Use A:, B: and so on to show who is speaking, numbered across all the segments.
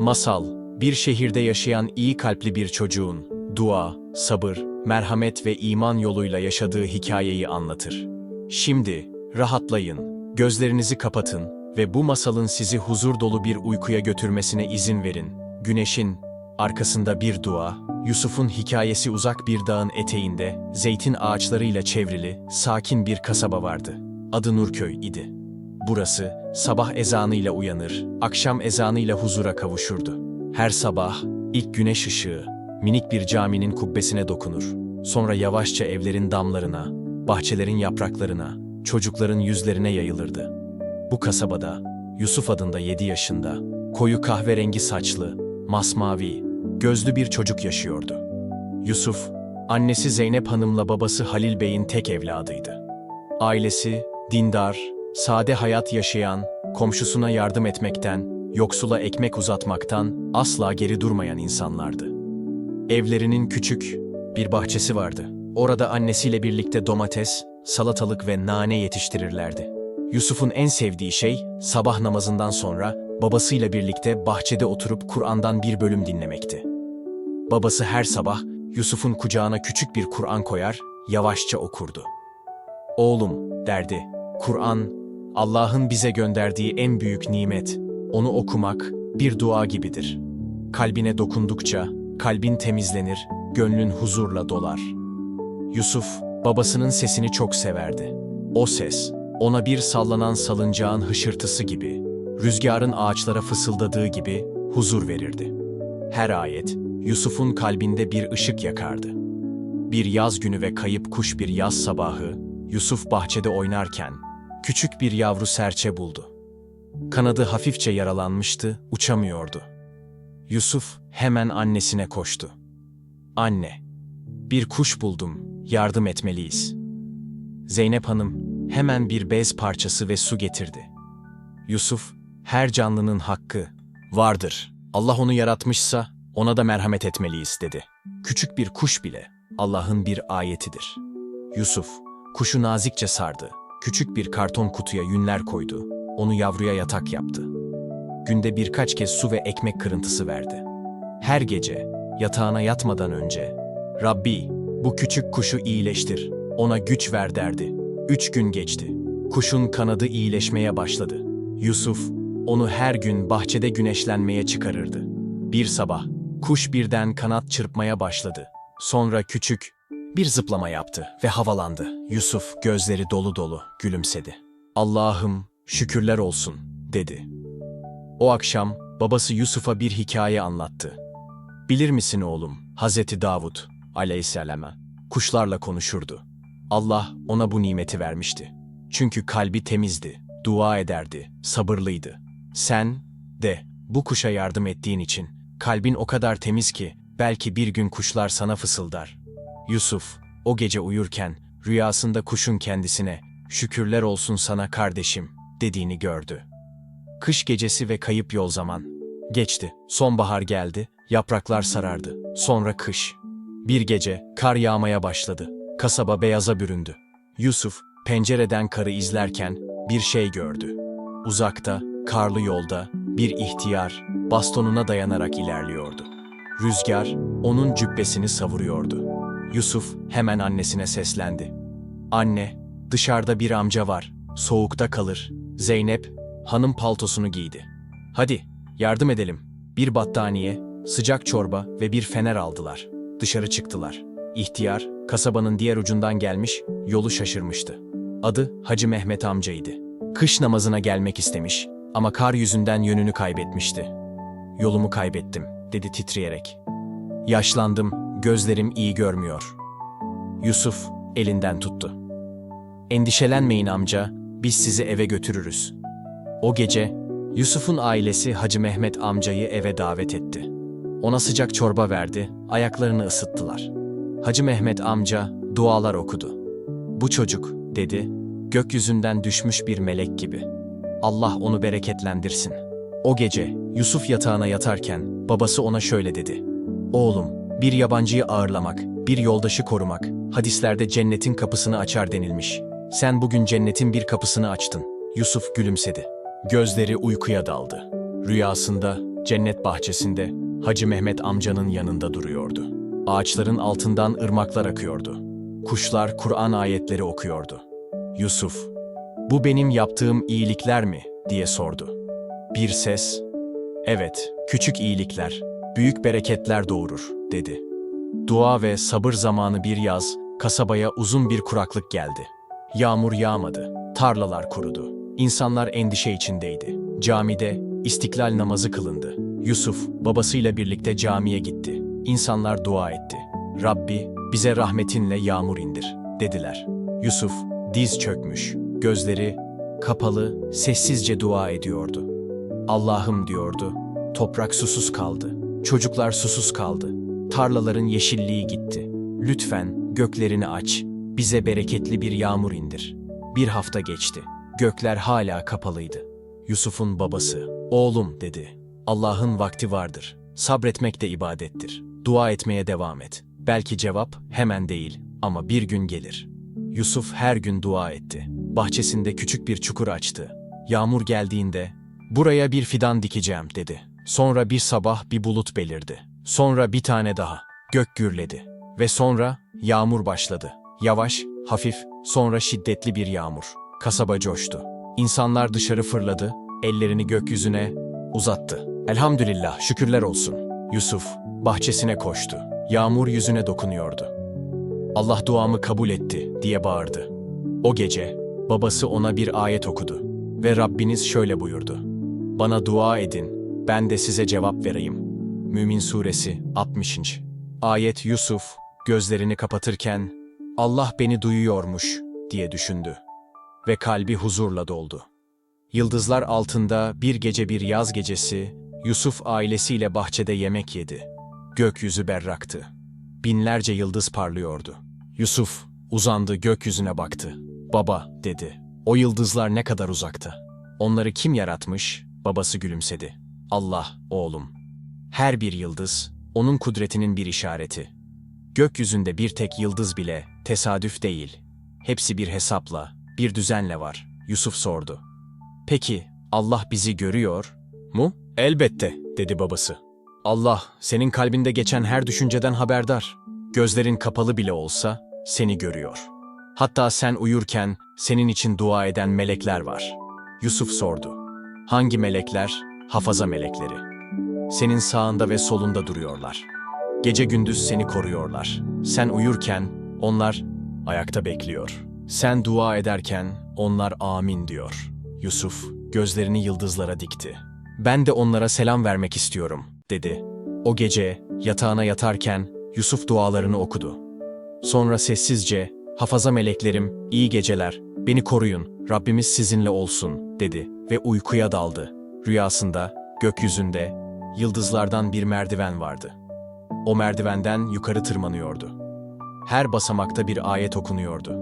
A: Masal, bir şehirde yaşayan iyi kalpli bir çocuğun dua, sabır, merhamet ve iman yoluyla yaşadığı hikayeyi anlatır. Şimdi rahatlayın, gözlerinizi kapatın ve bu masalın sizi huzur dolu bir uykuya götürmesine izin verin. Güneşin arkasında bir dua, Yusuf'un hikayesi uzak bir dağın eteğinde, zeytin ağaçlarıyla çevrili, sakin bir kasaba vardı. Adı Nurköy idi. Burası sabah ezanıyla uyanır, akşam ezanıyla huzura kavuşurdu. Her sabah ilk güneş ışığı minik bir caminin kubbesine dokunur. Sonra yavaşça evlerin damlarına, bahçelerin yapraklarına, çocukların yüzlerine yayılırdı. Bu kasabada Yusuf adında 7 yaşında, koyu kahverengi saçlı, masmavi, gözlü bir çocuk yaşıyordu. Yusuf, annesi Zeynep Hanım'la babası Halil Bey'in tek evladıydı. Ailesi, dindar, sade hayat yaşayan, komşusuna yardım etmekten, yoksula ekmek uzatmaktan asla geri durmayan insanlardı. Evlerinin küçük bir bahçesi vardı. Orada annesiyle birlikte domates, salatalık ve nane yetiştirirlerdi. Yusuf'un en sevdiği şey sabah namazından sonra babasıyla birlikte bahçede oturup Kur'an'dan bir bölüm dinlemekti. Babası her sabah Yusuf'un kucağına küçük bir Kur'an koyar, yavaşça okurdu. Oğlum, derdi, Kur'an, Allah'ın bize gönderdiği en büyük nimet. Onu okumak bir dua gibidir. Kalbine dokundukça kalbin temizlenir, gönlün huzurla dolar. Yusuf, babasının sesini çok severdi. O ses, ona bir sallanan salıncağın hışırtısı gibi, rüzgarın ağaçlara fısıldadığı gibi huzur verirdi. Her ayet, Yusuf'un kalbinde bir ışık yakardı. Bir yaz günü ve kayıp kuş bir yaz sabahı, Yusuf bahçede oynarken, küçük bir yavru serçe buldu. Kanadı hafifçe yaralanmıştı, uçamıyordu. Yusuf hemen annesine koştu. Anne, bir kuş buldum, yardım etmeliyiz. Zeynep Hanım hemen bir bez parçası ve su getirdi. Yusuf, her canlının hakkı vardır. Allah onu yaratmışsa ona da merhamet etmeliyiz dedi. Küçük bir kuş bile Allah'ın bir ayetidir. Yusuf, kuşu nazikçe sardı. Küçük bir karton kutuya yünler koydu. Onu yavruya yatak yaptı. Günde birkaç kez su ve ekmek kırıntısı verdi. Her gece yatağına yatmadan önce Rabbi bu küçük kuşu iyileştir, ona güç ver derdi. Üç gün geçti. Kuşun kanadı iyileşmeye başladı. Yusuf onu her gün bahçede güneşlenmeye çıkarırdı. Bir sabah kuş birden kanat çırpmaya başladı. Sonra küçük bir zıplama yaptı ve havalandı. Yusuf gözleri dolu dolu gülümsedi. Allah'ım şükürler olsun dedi. O akşam babası Yusuf'a bir hikaye anlattı. Bilir misin oğlum, Hazreti Davud aleyhisselama kuşlarla konuşurdu. Allah ona bu nimeti vermişti. Çünkü kalbi temizdi, dua ederdi, sabırlıydı. Sen de bu kuşa yardım ettiğin için kalbin o kadar temiz ki belki bir gün kuşlar sana fısıldar. Yusuf o gece uyurken rüyasında kuşun kendisine şükürler olsun sana kardeşim dediğini gördü. Kış gecesi ve kayıp yol zaman. Geçti. Sonbahar geldi, yapraklar sarardı. Sonra kış. Bir gece kar yağmaya başladı. Kasaba beyaza büründü. Yusuf pencereden karı izlerken bir şey gördü. Uzakta, karlı yolda bir ihtiyar bastonuna dayanarak ilerliyordu. Rüzgar onun cübbesini savuruyordu. Yusuf hemen annesine seslendi. Anne, dışarıda bir amca var. Soğukta kalır. Zeynep hanım paltosunu giydi. Hadi yardım edelim. Bir battaniye, sıcak çorba ve bir fener aldılar. Dışarı çıktılar. İhtiyar kasabanın diğer ucundan gelmiş, yolu şaşırmıştı. Adı Hacı Mehmet amcaydı. Kış namazına gelmek istemiş ama kar yüzünden yönünü kaybetmişti. Yolumu kaybettim, dedi titreyerek. Yaşlandım, gözlerim iyi görmüyor. Yusuf elinden tuttu. Endişelenmeyin amca, biz sizi eve götürürüz. O gece Yusuf'un ailesi Hacı Mehmet amcayı eve davet etti. Ona sıcak çorba verdi, ayaklarını ısıttılar. Hacı Mehmet amca dualar okudu. Bu çocuk, dedi, gökyüzünden düşmüş bir melek gibi. Allah onu bereketlendirsin. O gece Yusuf yatağına yatarken babası ona şöyle dedi. Oğlum, bir yabancıyı ağırlamak, bir yoldaşı korumak, hadislerde cennetin kapısını açar denilmiş. Sen bugün cennetin bir kapısını açtın. Yusuf gülümsedi. Gözleri uykuya daldı. Rüyasında cennet bahçesinde Hacı Mehmet amcanın yanında duruyordu. Ağaçların altından ırmaklar akıyordu. Kuşlar Kur'an ayetleri okuyordu. Yusuf, bu benim yaptığım iyilikler mi? diye sordu. Bir ses, evet, küçük iyilikler, büyük bereketler doğurur, dedi. Dua ve sabır zamanı bir yaz, kasabaya uzun bir kuraklık geldi. Yağmur yağmadı, tarlalar kurudu. İnsanlar endişe içindeydi. Camide istiklal namazı kılındı. Yusuf babasıyla birlikte camiye gitti. İnsanlar dua etti. Rabbi bize rahmetinle yağmur indir dediler. Yusuf diz çökmüş, gözleri kapalı, sessizce dua ediyordu. Allah'ım diyordu. Toprak susuz kaldı. Çocuklar susuz kaldı. Tarlaların yeşilliği gitti. Lütfen göklerini aç. Bize bereketli bir yağmur indir. Bir hafta geçti. Gökler hala kapalıydı. Yusuf'un babası, oğlum dedi. Allah'ın vakti vardır. Sabretmek de ibadettir. Dua etmeye devam et. Belki cevap hemen değil ama bir gün gelir. Yusuf her gün dua etti. Bahçesinde küçük bir çukur açtı. Yağmur geldiğinde buraya bir fidan dikeceğim dedi. Sonra bir sabah bir bulut belirdi. Sonra bir tane daha. Gök gürledi. Ve sonra yağmur başladı. Yavaş, hafif, sonra şiddetli bir yağmur. Kasaba coştu. İnsanlar dışarı fırladı, ellerini gökyüzüne uzattı. Elhamdülillah, şükürler olsun. Yusuf bahçesine koştu. Yağmur yüzüne dokunuyordu. Allah duamı kabul etti diye bağırdı. O gece babası ona bir ayet okudu ve Rabbiniz şöyle buyurdu. Bana dua edin, ben de size cevap vereyim. Mümin Suresi 60. Ayet Yusuf gözlerini kapatırken Allah beni duyuyormuş diye düşündü ve kalbi huzurla doldu. Yıldızlar altında bir gece bir yaz gecesi Yusuf ailesiyle bahçede yemek yedi. Gökyüzü berraktı. Binlerce yıldız parlıyordu. Yusuf uzandı gökyüzüne baktı. Baba dedi. O yıldızlar ne kadar uzakta. Onları kim yaratmış? Babası gülümsedi. Allah oğlum. Her bir yıldız onun kudretinin bir işareti. Gökyüzünde bir tek yıldız bile tesadüf değil. Hepsi bir hesapla, bir düzenle var. Yusuf sordu. Peki Allah bizi görüyor mu? Elbette, dedi babası. Allah senin kalbinde geçen her düşünceden haberdar. Gözlerin kapalı bile olsa seni görüyor. Hatta sen uyurken senin için dua eden melekler var. Yusuf sordu. Hangi melekler? Hafaza melekleri. Senin sağında ve solunda duruyorlar. Gece gündüz seni koruyorlar. Sen uyurken onlar ayakta bekliyor. Sen dua ederken onlar amin diyor. Yusuf gözlerini yıldızlara dikti. Ben de onlara selam vermek istiyorum, dedi. O gece yatağına yatarken Yusuf dualarını okudu. Sonra sessizce, hafaza meleklerim, iyi geceler, beni koruyun, Rabbimiz sizinle olsun, dedi ve uykuya daldı. Rüyasında, gökyüzünde, yıldızlardan bir merdiven vardı. O merdivenden yukarı tırmanıyordu. Her basamakta bir ayet okunuyordu.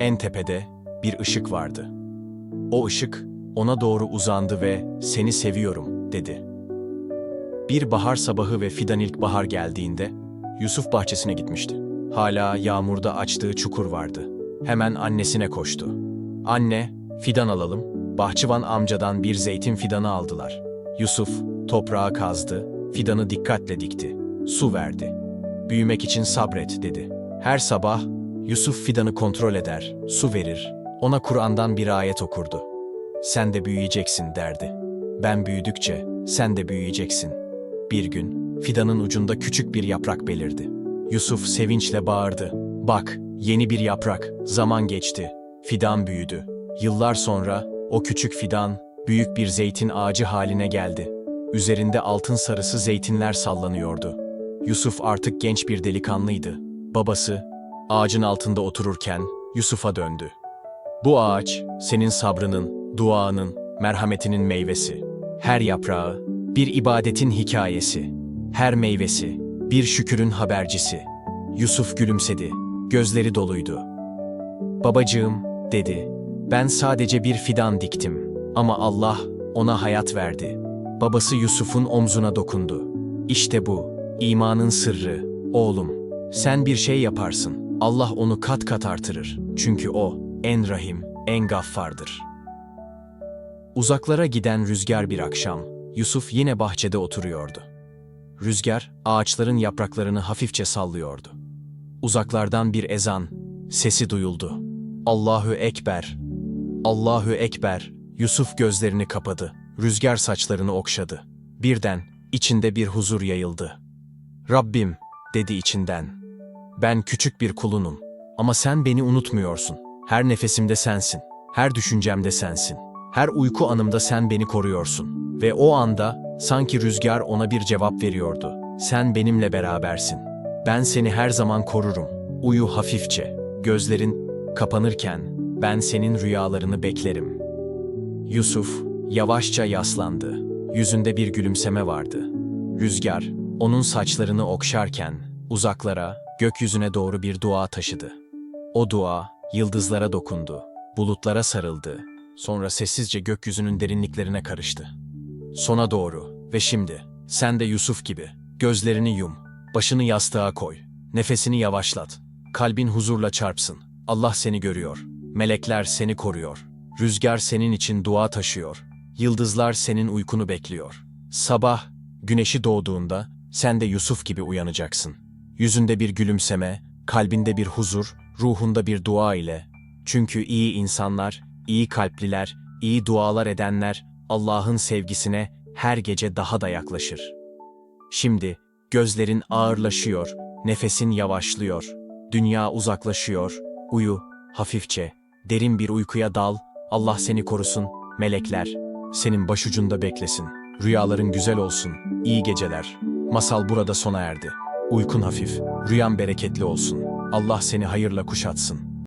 A: En tepede bir ışık vardı. O ışık ona doğru uzandı ve "Seni seviyorum." dedi. Bir bahar sabahı ve fidan ilk bahar geldiğinde Yusuf bahçesine gitmişti. Hala yağmurda açtığı çukur vardı. Hemen annesine koştu. Anne, fidan alalım. Bahçıvan amcadan bir zeytin fidanı aldılar. Yusuf toprağı kazdı, fidanı dikkatle dikti. Su verdi. Büyümek için sabret dedi. Her sabah Yusuf fidanı kontrol eder, su verir. Ona Kur'an'dan bir ayet okurdu. Sen de büyüyeceksin derdi. Ben büyüdükçe sen de büyüyeceksin. Bir gün fidanın ucunda küçük bir yaprak belirdi. Yusuf sevinçle bağırdı. Bak, yeni bir yaprak. Zaman geçti. Fidan büyüdü. Yıllar sonra o küçük fidan büyük bir zeytin ağacı haline geldi. Üzerinde altın sarısı zeytinler sallanıyordu. Yusuf artık genç bir delikanlıydı. Babası ağacın altında otururken Yusuf'a döndü. Bu ağaç senin sabrının, duanın, merhametinin meyvesi. Her yaprağı bir ibadetin hikayesi. Her meyvesi bir şükürün habercisi. Yusuf gülümsedi. Gözleri doluydu. Babacığım, dedi. Ben sadece bir fidan diktim. Ama Allah ona hayat verdi. Babası Yusuf'un omzuna dokundu. İşte bu, imanın sırrı. Oğlum, sen bir şey yaparsın. Allah onu kat kat artırır. Çünkü o en rahim, en gaffardır. Uzaklara giden rüzgar bir akşam, Yusuf yine bahçede oturuyordu. Rüzgar ağaçların yapraklarını hafifçe sallıyordu. Uzaklardan bir ezan sesi duyuldu. Allahu ekber. Allahu ekber. Yusuf gözlerini kapadı. Rüzgar saçlarını okşadı. Birden içinde bir huzur yayıldı. Rabbim dedi içinden. Ben küçük bir kulunum ama sen beni unutmuyorsun. Her nefesimde sensin. Her düşüncemde sensin. Her uyku anımda sen beni koruyorsun. Ve o anda sanki rüzgar ona bir cevap veriyordu. Sen benimle berabersin. Ben seni her zaman korurum. Uyu hafifçe. Gözlerin kapanırken ben senin rüyalarını beklerim. Yusuf yavaşça yaslandı. Yüzünde bir gülümseme vardı. Rüzgar onun saçlarını okşarken uzaklara, gökyüzüne doğru bir dua taşıdı. O dua yıldızlara dokundu, bulutlara sarıldı, sonra sessizce gökyüzünün derinliklerine karıştı. Sona doğru ve şimdi sen de Yusuf gibi gözlerini yum, başını yastığa koy, nefesini yavaşlat, kalbin huzurla çarpsın. Allah seni görüyor, melekler seni koruyor, rüzgar senin için dua taşıyor, yıldızlar senin uykunu bekliyor. Sabah güneşi doğduğunda sen de Yusuf gibi uyanacaksın. Yüzünde bir gülümseme, kalbinde bir huzur, ruhunda bir dua ile. Çünkü iyi insanlar, iyi kalpliler, iyi dualar edenler Allah'ın sevgisine her gece daha da yaklaşır. Şimdi gözlerin ağırlaşıyor, nefesin yavaşlıyor, dünya uzaklaşıyor, uyu, hafifçe, derin bir uykuya dal, Allah seni korusun, melekler, senin başucunda beklesin, rüyaların güzel olsun, iyi geceler. Masal burada sona erdi. Uykun hafif, rüyan bereketli olsun. Allah seni hayırla kuşatsın.